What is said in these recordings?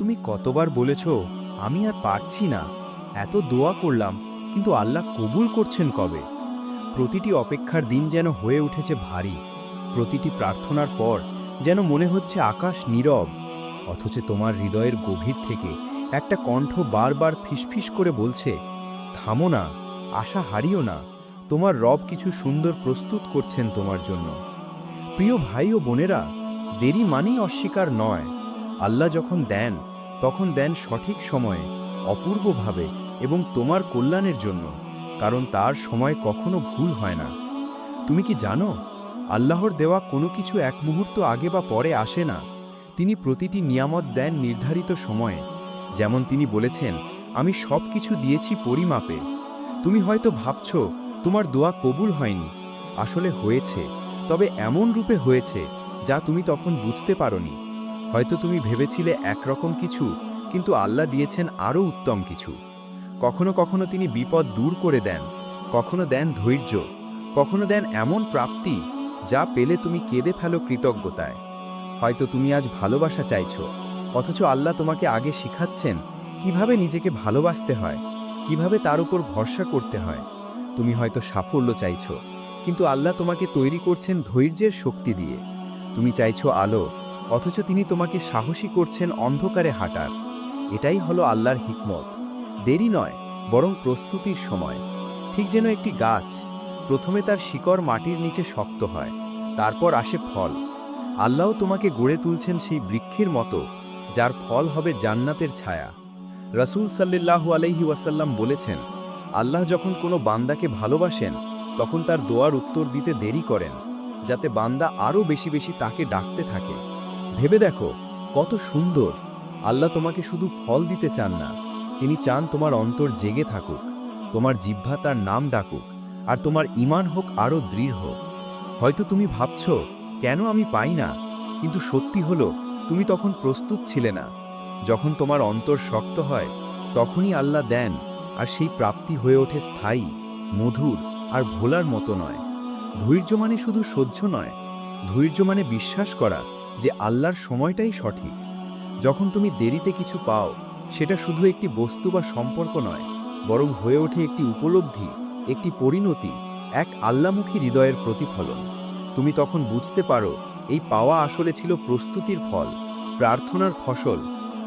তুমি কতবার বলেছ, আমি আর পারছি না। এত দোয়া করলাম, কিন্তু আল্লাহ কবুল করছেন কবে? প্রতিটি অপেক্ষার দিন যেন হয়ে উঠেছে ভারী। প্রতিটি প্রার্থনার পর যেন মনে হচ্ছে আকাশ নীরব। অথচ তোমার হৃদয়ের গভীর থেকে একটা কণ্ঠ বারবার ফিসফিস করে বলছে, থামো না, আশা হারিও না, তোমার রব কিছু সুন্দর প্রস্তুত করছেন তোমার জন্য। প্রিয় ভাই ও বোনেরা, দেরি মানেই অস্বীকার নয়। আল্লাহ যখন দেন তখন দেন সঠিক সময়ে, অপূর্বভাবে এবং তোমার কল্যাণের জন্য, কারণ তার সময় কখনো ভুল হয় না। তুমি কি জানো, আল্লাহর দেওয়া কোনো কিছু এক মুহূর্ত আগে বা পরে আসে না। তিনি প্রতিটি নিয়ামত দেন নির্ধারিত সময়ে। যেমন তিনি বলেছেন, আমি সব কিছু দিয়েছি পরিমাপে। তুমি হয়তো ভাবছ, তোমার দোয়া কবুল হয়নি। আসলে হয়েছে, তবে এমন রূপে হয়েছে, যা তুমি তখন বুঝতে পারোনি। হয়তো তুমি ভেবেছিলে একরকম কিছু, কিন্তু আল্লাহ দিয়েছেন আরও উত্তম কিছু। কখনো কখনো তিনি বিপদ দূর করে দেন, কখনো দেন ধৈর্য, কখনো দেন এমন প্রাপ্তি যা পেলে তুমি কেঁদে ফেলো কৃতজ্ঞতায়। হয়তো তুমি আজ ভালোবাসা চাইছ, অথচ আল্লাহ তোমাকে আগে শিখাচ্ছেন কীভাবে নিজেকে ভালোবাসতে হয়, কীভাবে তার উপর ভরসা করতে হয়। তুমি হয়তো সাফল্য চাইছো, কিন্তু আল্লাহ তোমাকে তৈরি করছেন ধৈর্যের শক্তি দিয়ে। তুমি চাইছো আলো অথচ তিনি তোমাকে সাহসী করছেন অন্ধকারে হাঁটার। এটাই হলো আল্লাহর হিকমত। দেরি নয়, বরং প্রস্তুতির সময়। ঠিক যেন একটি গাছ, প্রথমে তার শিকড় মাটির নিচে শক্ত হয়, তারপর আসে ফল। আল্লাহ তোমাকে গড়ে তুলছেন সেই বৃক্ষের মতো, যার ফল হবে জান্নাতের ছায়া। রসুল সাল্লাল্লাহু আলাইহি ওয়াসাল্লাম বলেছেন, আল্লাহ যখন কোনো বান্দাকে ভালোবাসেন, তখন তার দোয়ার উত্তর দিতে দেরি করেন, যাতে বান্দা আরও বেশি বেশি তাকে ডাকতে থাকে। ভেবে দেখো, কত সুন্দর। আল্লাহ তোমাকে শুধু ফল দিতে চান না, তিনি চান তোমার অন্তর জেগে থাকুক, তোমার জিহ্বা তার নাম ডাকুক, আর তোমার ইমান হোক আরও দৃঢ় হয়তো তুমি ভাবছ, কেন আমি পাই না? কিন্তু সত্যি হলো, তুমি তখন প্রস্তুত ছিলে না। যখন তোমার অন্তর শক্ত হয়, তখনই আল্লাহ দেন, আর সেই প্রাপ্তি হয়ে ওঠে স্থায়ী, মধুর, আর ভোলার মতো নয়। ধৈর্য মানে শুধু সহ্য নয়, ধৈর্য মানে বিশ্বাস করা যে আল্লাহর সময়টাই সঠিক। যখন তুমি দেরিতে কিছু পাও, সেটা শুধু একটি বস্তু বা সম্পর্ক নয়, বরং হয়ে ওঠে একটি উপলব্ধি, একটি পরিণতি, এক আল্লামুখী হৃদয়ের প্রতিফলন। তুমি তখন বুঝতে পারো, এই পাওয়া আসলে ছিল প্রস্তুতির ফল, প্রার্থনার ফসল,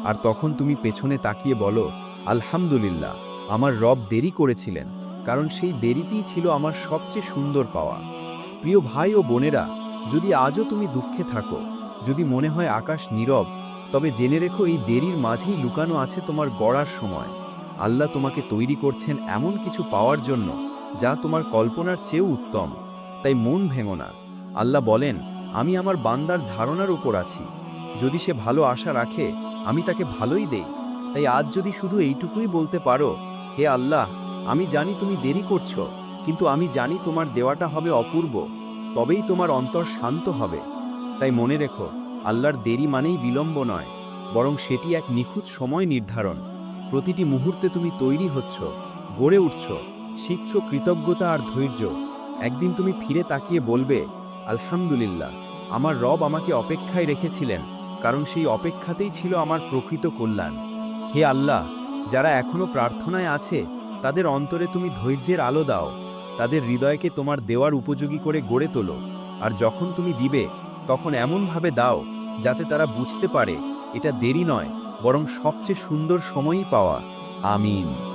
আর তখন তুমি পেছনে তাকিয়ে বলো, আলহামদুলিল্লাহ, আমার রব দেরি করেছিলেন, কারণ সেই দেরিতেই ছিল আমার সবচেয়ে সুন্দর পাওয়া। প্রিয় ভাই ও বোনেরা, যদি আজও তুমি দুঃখে থাকো যদি মনে হয় আকাশ নীরব, তবে জেনে রেখো এই দেরির মাঝেই লুকানো আছে তোমার গড়ার সময়। আল্লাহ তোমাকে তৈরি করছেন এমন কিছু পাওয়ার জন্য, যা তোমার কল্পনার চেয়েও উত্তম। তাই মন ভেঙো না। আল্লাহ বলেন, আমি আমার বান্দার ধারণার উপর আছি। যদি সে ভালো আশা রাখে, আমি তাকে ভালোই দেই। তাই আজ যদি শুধু এইটুকুই বলতে পারো, হে আল্লাহ, আমি জানি তুমি দেরি করছ, কিন্তু আমি জানি তোমার দেওয়াটা হবে অপূর্ব। তবেই তোমার অন্তর শান্ত হবে। তাই মনে রেখো, আল্লাহর দেরি মানেই বিলম্ব নয়, বরং সেটি এক নিখুঁত সময় নির্ধারণ। প্রতিটি মুহূর্তে তুমি তৈরি হচ্ছ, গড়ে উঠছ, শিখছ কৃতজ্ঞতা আর ধৈর্য। একদিন তুমি ফিরে তাকিয়ে বলবে, আলহামদুলিল্লাহ, আমার রব আমাকে অপেক্ষায় রেখেছিলেন, কারণ সেই অপেক্ষাতেই ছিল আমার প্রকৃত কল্যাণ। হে আল্লাহ, যারা এখনও প্রার্থনায় আছে, তাদের অন্তরে তুমি ধৈর্যের আলো দাও, তাদের হৃদয়কে তোমার দেওয়ার উপযোগী করে গড়ে তোলো, আর যখন তুমি দিবে তখন এমনভাবে দাও যাতে তারা বুঝতে পারে এটা দেরি নয়, বরং সবচেয়ে সুন্দর সময়ই পাওয়া। আমিন।